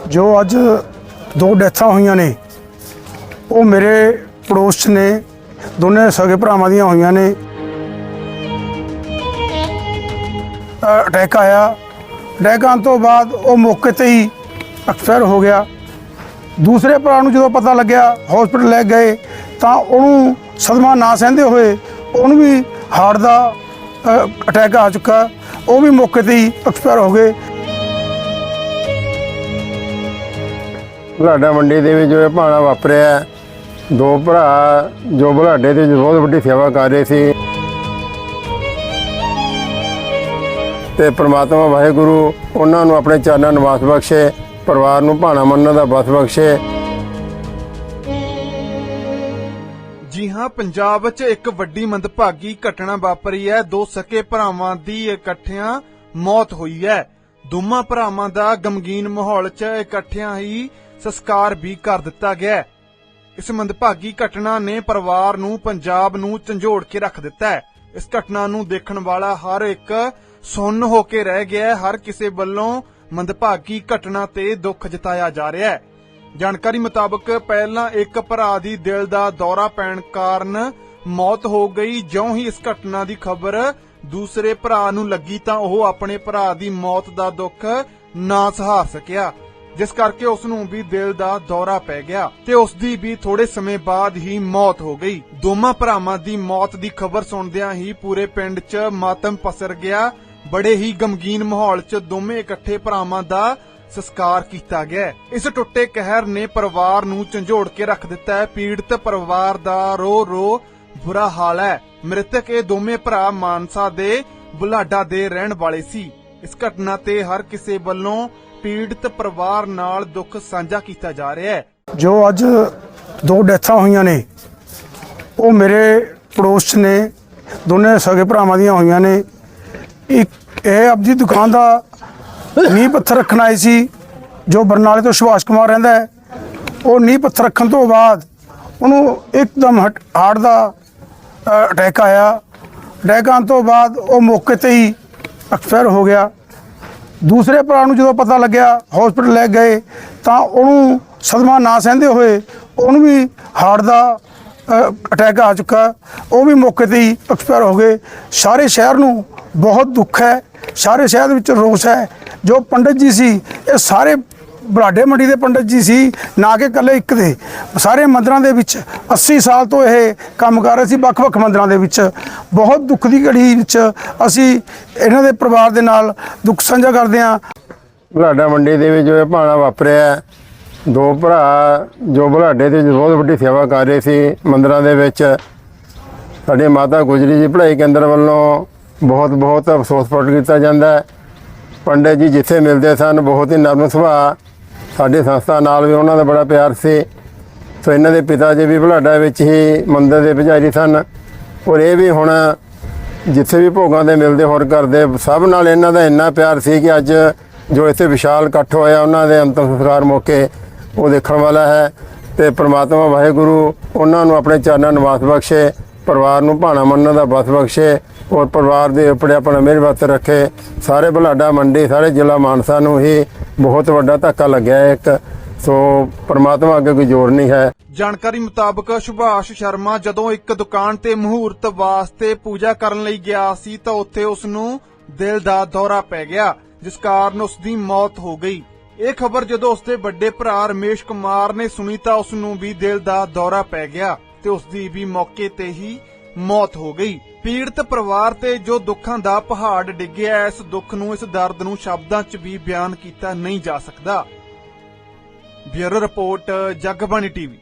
ਜੋ ਅੱਜ ਦੋ ਡੈਥਾਂ ਹੋਈਆਂ ਨੇ, ਉਹ ਮੇਰੇ ਪੜੋਸ 'ਚ ਨੇ, ਦੋਨੇ ਸਗੇ ਭਰਾਵਾਂ ਦੀਆਂ ਹੋਈਆਂ ਨੇ। ਅਟੈਕ ਆਇਆ। ਅਟੈਕ ਆਉਣ ਤੋਂ ਬਾਅਦ ਉਹ ਮੌਕੇ ਤੇ ਹੀ ਐਕਸਪਾਇਰ ਹੋ ਗਿਆ। ਦੂਸਰੇ ਭਰਾ ਨੂੰ ਜਦੋਂ ਪਤਾ ਲੱਗਿਆ ਹਸਪੀਟਲ ਲੈ ਗਏ, ਤਾਂ ਉਹਨੂੰ ਸਦਮਾ ਨਾ ਸਹਿੰਦੇ ਹੋਏ ਉਹਨੂੰ ਵੀ ਹਾਰਟ ਦਾ ਅਟੈਕ ਆ ਚੁੱਕਾ। ਉਹ ਵੀ ਮੌਕੇ ਤੇ ਹੀ ਐਕਸਪਾਇਰ ਹੋ ਗਏ। ਬੁਲਾਡਾ ਮੰਡੀ ਦੇ ਵਿੱਚ ਜੋ ਭਾਣਾ ਵਾਪਰਿਆ। ਦੋ ਭਰਾ ਜੋ ਬੁਲਾਡੇ ਦੇ ਵਿੱਚ ਬਹੁਤ ਵੱਡੀ ਸੇਵਾ ਕਰ ਰਹੇ ਸੀ। ਤੇ ਪ੍ਰਮਾਤਮਾ ਵਾਹਿਗੁਰੂ ਉਹਨਾਂ ਨੂੰ ਆਪਣੇ ਚਰਨਾਂ ਨਿਵਾਸ ਬਖਸ਼ੇ, ਪਰਿਵਾਰ ਨੂੰ ਭਾਣਾ ਮੰਨਣ ਦਾ ਬਸ ਬਖਸ਼ੇ। ਜੀ ਹਾਂ, ਪੰਜਾਬ 'ਚ ਇੱਕ ਵੱਡੀ ਮੰਦਭਾਗੀ ਘਟਨਾ ਵਾਪਰੀ ਹੈ। ਦੋ ਸਕੇ ਭਰਾਵਾਂ ਦੀ ਇਕੱਠਿਆਂ ਮੌਤ ਹੋਈ ਹੈ। ਦੋਵਾਂ ਭਰਾਵਾਂ ਦਾ ਗਮਗੀਨ ਮਾਹੌਲ 'ਚ ਇਕੱਠਿਆਂ ਹੀ ਸੰਸਕਾਰ ਵੀ ਕਰ ਦਿੱਤਾ ਗਿਆ ਹੈ। ਇਸ ਮੰਦਭਾਗੀ ਘਟਨਾ ਨੇ ਪਰਿਵਾਰ ਨੂੰ, ਪੰਜਾਬ ਨੂੰ ਝੰਜੋੜ ਕੇ ਰੱਖ ਦਿੱਤਾ ਹੈ। ਇਸ ਘਟਨਾ ਨੂੰ ਦੇਖਣ ਵਾਲਾ ਹਰ ਇੱਕ ਸੁੰਨ ਹੋ ਕੇ ਰਹਿ ਗਿਆ ਹੈ। ਹਰ ਕਿਸੇ ਵੱਲੋਂ ਮੰਦਭਾਗੀ ਘਟਨਾ ਤੇ ਦੁੱਖ ਜਤਾਇਆ ਜਾ ਰਿਹਾ ਹੈ। ਜਾਣਕਾਰੀ ਮੁਤਾਬਕ ਪਹਿਲਾਂ ਇੱਕ ਭਰਾ ਦੀ ਦਿਲ ਦਾ ਦੌਰਾ ਪੈਣ ਕਾਰਨ ਮੌਤ ਹੋ ਗਈ। ਜਿਉਂ ਹੀ ਇਸ ਘਟਨਾ ਦੀ ਖਬਰ ਦੂਸਰੇ ਭਰਾ ਨੂੰ ਲੱਗੀ ਤਾਂ ਉਹ ਆਪਣੇ ਭਰਾ ਦੀ ਮੌਤ ਦਾ ਦੁੱਖ ਨਾ ਸਹਾਰ ਸਕਿਆ। ਜਿਸ ਕਰਕੇ ਉਸ ਨੂੰ ਵੀ ਦਿਲ ਦਾ ਦੌਰਾ ਪੈ ਗਿਆ ਤੇ ਉਸ ਦੀ ਵੀ ਥੋੜੇ ਸਮੇਂ ਬਾਅਦ ਹੀ ਮੌਤ ਹੋ ਗਈ। ਦੋਵਾਂ ਭਰਾਵਾਂ ਦੀ ਮੌਤ ਦੀ ਖਬਰ ਸੁਣਦਿਆਂ ਹੀ ਪੂਰੇ ਪਿੰਡ 'ਚ ਮਾਤਮ ਪਸਰ ਗਿਆ। ਬੜੇ ਹੀ ਗਮਗੀਨ ਮਾਹੌਲ 'ਚ ਦੋਵੇਂ ਇਕੱਠੇ ਭਰਾਵਾਂ ਦਾ ਸੰਸਕਾਰ ਕੀਤਾ ਗਿਆ। ਇਸ ਟੁੱਟੇ ਕਹਿਰ ਨੇ ਪਰਿਵਾਰ ਨੂੰ ਝੰਜੋੜ ਕੇ ਰੱਖ ਦਿੱਤਾ ਹੈ। ਪੀੜਤ ਪਰਿਵਾਰ ਦਾ ਰੋ ਰੋ ਬੁਰਾ ਹਾਲ ਹੈ। ਮ੍ਰਿਤਕ ਇਹ ਦੋਵੇਂ ਭਰਾ ਮਾਨਸਾ ਦੇ ਬੁਲਾਡਾ ਦੇ ਰਹਿਣ ਵਾਲੇ ਸੀ। ਇਸ ਘਟਨਾ ਤੇ ਹਰ ਕਿਸੇ ਵੱਲੋਂ ਪੀੜਤ ਪਰਿਵਾਰ ਨਾਲ ਦੁੱਖ ਸਾਂਝਾ ਕੀਤਾ ਜਾ ਰਿਹਾ ਹੈ। ਜੋ ਅੱਜ ਦੋ ਡੈਥਾਂ ਹੋਈਆਂ ਨੇ, ਉਹ ਮੇਰੇ ਪੜੋਸ 'ਚ ਨੇ, ਦੋਨੇ ਸਗੇ ਭਰਾਵਾਂ ਦੀਆਂ ਹੋਈਆਂ ਨੇ। ਇੱਕ ਇਹ ਆਪਦੀ ਦੁਕਾਨ ਦਾ ਨੀਂਹ ਪੱਥਰ ਰੱਖਣ ਆਏ ਸੀ, ਜੋ ਬਰਨਾਲੇ ਤੋਂ ਸੁਭਾਸ਼ ਕੁਮਾਰ ਰਹਿੰਦਾ ਹੈ। ਉਹ ਨੀਂਹ ਪੱਥਰ ਰੱਖਣ ਤੋਂ ਬਾਅਦ ਉਹਨੂੰ ਇੱਕਦਮ ਹਾਰਟ ਦਾ ਅਟੈਕ ਆਇਆ। ਅਟੈਕ ਆਉਣ ਤੋਂ ਬਾਅਦ ਉਹ ਮੌਕੇ ਤੇ ਹੀ ਐਕਸਪਾਇਰ ਹੋ ਗਿਆ। ਦੂਸਰੇ ਭਰਾ ਨੂੰ ਜਦੋਂ ਪਤਾ ਲੱਗਿਆ ਹਸਪੀਟਲ ਲੈ ਗਏ, ਤਾਂ ਉਹਨੂੰ ਸਦਮਾ ਨਾ ਸਹਿੰਦੇ ਹੋਏ ਉਹਨੂੰ ਵੀ ਹਾਰਟ ਦਾ ਅਟੈਕ ਆ ਚੁੱਕਾ। ਉਹ ਵੀ ਮੌਕੇ ਤੇ ਹੀ ਐਕਸਪਾਇਰ ਹੋ ਗਏ। ਸਾਰੇ ਸ਼ਹਿਰ ਨੂੰ ਬਹੁਤ ਦੁੱਖ ਹੈ। ਸਾਰੇ ਸ਼ਹਿਰ ਦੇ ਵਿੱਚ ਰੋਸ ਹੈ। ਜੋ ਪੰਡਤ ਜੀ ਸੀ, ਇਹ ਸਾਰੇ ਬਰਾਡੇ ਮੰਡੀ ਦੇ ਪੰਡਤ ਜੀ ਸੀ, ਨਾ ਕਿ ਇਕੱਲੇ ਇੱਕ ਦੇ। ਸਾਰੇ ਮੰਦਰਾਂ ਦੇ ਵਿੱਚ 80 ਸਾਲ ਤੋਂ ਇਹ ਕੰਮ ਕਰ ਰਹੇ ਸੀ, ਵੱਖ-ਵੱਖ ਮੰਦਰਾਂ ਦੇ ਵਿੱਚ। ਬਹੁਤ ਦੁੱਖ ਦੀ ਘੜੀ ਵਿੱਚ ਅਸੀਂ ਇਹਨਾਂ ਦੇ ਪਰਿਵਾਰ ਦੇ ਨਾਲ ਦੁੱਖ ਸਾਂਝਾ ਕਰਦੇ ਹਾਂ। ਬੁਲਾਡਾ ਮੰਡੀ ਦੇ ਵਿੱਚ ਜੋ ਭਾਣਾ ਵਾਪਰਿਆ ਦੋ ਭਰਾ ਜੋ ਬੁਲਾਡੇ ਦੇ ਬਹੁਤ ਵੱਡੀ ਸੇਵਾ ਕਰ ਰਹੇ ਸੀ ਮੰਦਰਾਂ ਦੇ ਵਿੱਚ। ਸਾਡੇ ਮਾਤਾ ਗੁਜਰੀ ਜੀ ਪੜ੍ਹਾਈ ਕੇਂਦਰ ਵੱਲੋਂ ਬਹੁਤ ਬਹੁਤ ਅਫਸੋਸ ਪ੍ਰਗਟ ਕੀਤਾ ਜਾਂਦਾ ਹੈ। ਪੰਡਿਤ ਜੀ ਜਿੱਥੇ ਮਿਲਦੇ ਸਨ, ਬਹੁਤ ਹੀ ਨਰਮ ਸੁਭਾਅ ਸਾਡੇ ਸੰਸਥਾ ਨਾਲ ਵੀ ਉਹਨਾਂ ਦਾ ਬੜਾ ਪਿਆਰ ਸੀ। ਸੋ ਇਹਨਾਂ ਦੇ ਪਿਤਾ ਜੀ ਵੀ ਬੁਲਾਡਾ ਵਿੱਚ ਹੀ ਮੰਦਰ ਦੇ ਪੁਜਾਰੀ ਸਨ। ਔਰ ਇਹ ਵੀ ਹੁਣ ਜਿੱਥੇ ਵੀ ਭੋਗਾਂ ਦੇ ਮਿਲਦੇ ਹੋਰ ਕਰਦੇ, ਸਭ ਨਾਲ ਇਹਨਾਂ ਦਾ ਇੰਨਾ ਪਿਆਰ ਸੀ ਕਿ ਅੱਜ ਜੋ ਇੱਥੇ ਵਿਸ਼ਾਲ ਇਕੱਠ ਹੋਇਆ ਉਹਨਾਂ ਦੇ ਅੰਤਮ ਸੰਸਕਾਰ ਮੌਕੇ, ਉਹ ਦੇਖਣ ਵਾਲਾ ਹੈ। ਤੇ ਪ੍ਰਮਾਤਮਾ ਵਾਹਿਗੁਰੂ ਉਹਨਾਂ ਨੂੰ ਆਪਣੇ ਚਰਨਾਂ ਨਿਵਾਸ ਬਖਸ਼ੇ, ਪਰਿਵਾਰ ਨੂੰ ਭਾਣਾ ਮੰਨਣ ਦਾ ਬਸ ਬਖਸ਼ੇ ਔਰ ਪਰਿਵਾਰ ਦੇ ਉੱਪਰ ਆਪਣਾ ਮਿਹਰਬਾਨ ਰੱਖੇ। ਸਾਰੇ ਬੁਲਾਡਾ ਮੰਡੀ, ਸਾਰੇ ਜ਼ਿਲ੍ਹਾ ਮਾਨਸਾ ਨੂੰ ਹੀ ਬਹੁਤ ਵੱਡਾ ਧੱਕਾ ਲੱਗਿਆ ਹੈ ਇੱਕ। ਸੋ ਪ੍ਰਮਾਤਮਾ ਅੱਗੇ ਕੋਈ ਜ਼ੋਰ ਨਹੀਂ ਹੈ। ਜਾਣਕਾਰੀ ਮੁਤਾਬਕ ਸੁਭਾਸ਼ ਸ਼ਰਮਾ ਜਦੋਂ ਇੱਕ ਦੁਕਾਨ ਤੇ ਮਹੂਰਤ ਵਾਸਤੇ ਪੂਜਾ ਕਰਨ ਲਈ ਗਿਆ ਸੀ ਤਾਂ ਉੱਥੇ ਉਸ ਨੂੰ ਦਿਲ ਦਾ ਦੌਰਾ ਪੈ ਗਿਆ, ਜਿਸ ਕਾਰਨ ਉਸ ਦੀ ਮੌਤ ਹੋ ਗਈ। ਇਹ ਖਬਰ ਜਦੋਂ ਉਸਦੇ ਵੱਡੇ ਭਰਾ ਰਮੇਸ਼ ਕੁਮਾਰ ਨੇ ਸੁਣੀ ਤਾਂ ਉਸ ਨੂੰ ਵੀ ਦਿਲ ਦਾ ਦੌਰਾ ਪੈ ਗਿਆ ਤੇ ਉਸ ਦੀ ਵੀ ਮੌਕੇ ਤੇ ਹੀ ਮੌਤ ਹੋ ਗਈ। ਪੀੜਤ ਪਰਿਵਾਰ ਤੇ ਜੋ ਦੁੱਖਾਂ ਦਾ ਪਹਾੜ ਡਿੱਗਿਆ ਇਸ ਦੁੱਖ ਨੂੰ, ਇਸ ਦਰਦ ਨੂੰ ਸ਼ਬਦਾਂ 'ਚ ਵੀ ਬਿਆਨ ਕੀਤਾ ਨਹੀਂ ਜਾ ਸਕਦਾ। Bureau report, Jagbani TV.